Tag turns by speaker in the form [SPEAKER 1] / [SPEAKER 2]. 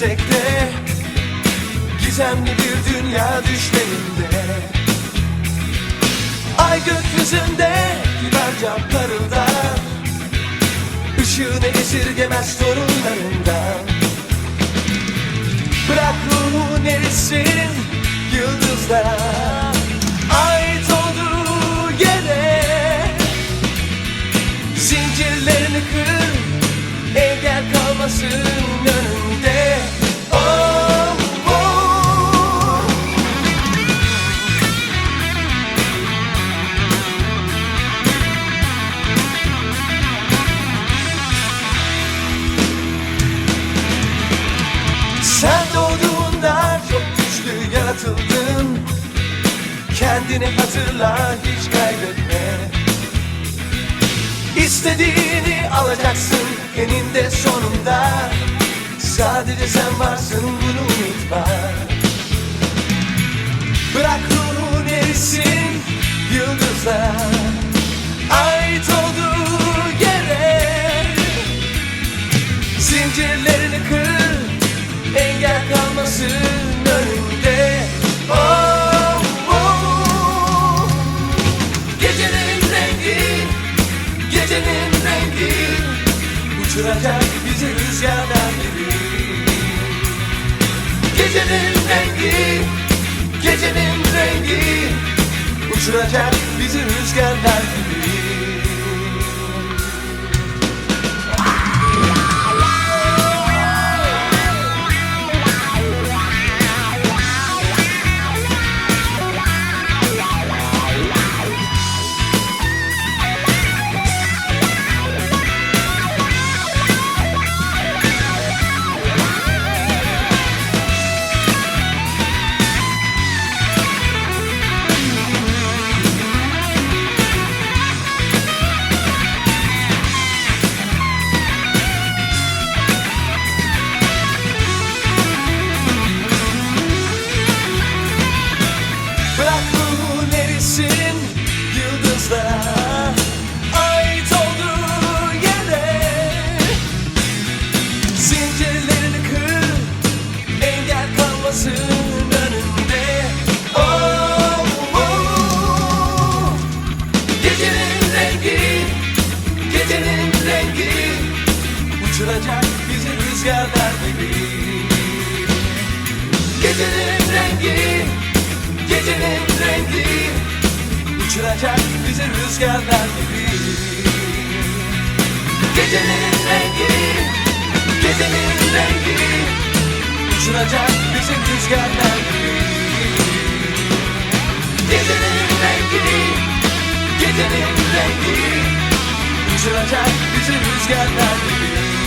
[SPEAKER 1] Yüksekte Gizemli bir dünya düşlerinde. Ay gökyüzünde kibarca parıldar Işığını esirgemez torunlarından Sen doğduğunda çok güçlü yaratıldın. Kendini hatırla hiç kaybetme. İstediğini alacaksın eninde sonunda. Sadece sen varsın bunu unutma. Bırak ruhun erisin yıldızlara Ait olduğu yere Zincirlerini kır Engel kalmasın önünde oh, oh. Gecenin rengi Gecenin rengi. Uçuracak bizi rüzgarlar gibi. Gecenin rengi Gecenin rengi. Uçuracak bizi rüzgarlar gibi Uçuracak bizi rüzgarlar gibi. Gecenin rengi Gecenin rengi. Uçuracak bizi rüzgarlar gibi. Gecenin rengi Gecenin rengi. Uçuracak bizi rüzgarlar gibi. Gecenin rengi Gecenin rengi. Uçuracak bizi rüzgarlar gibi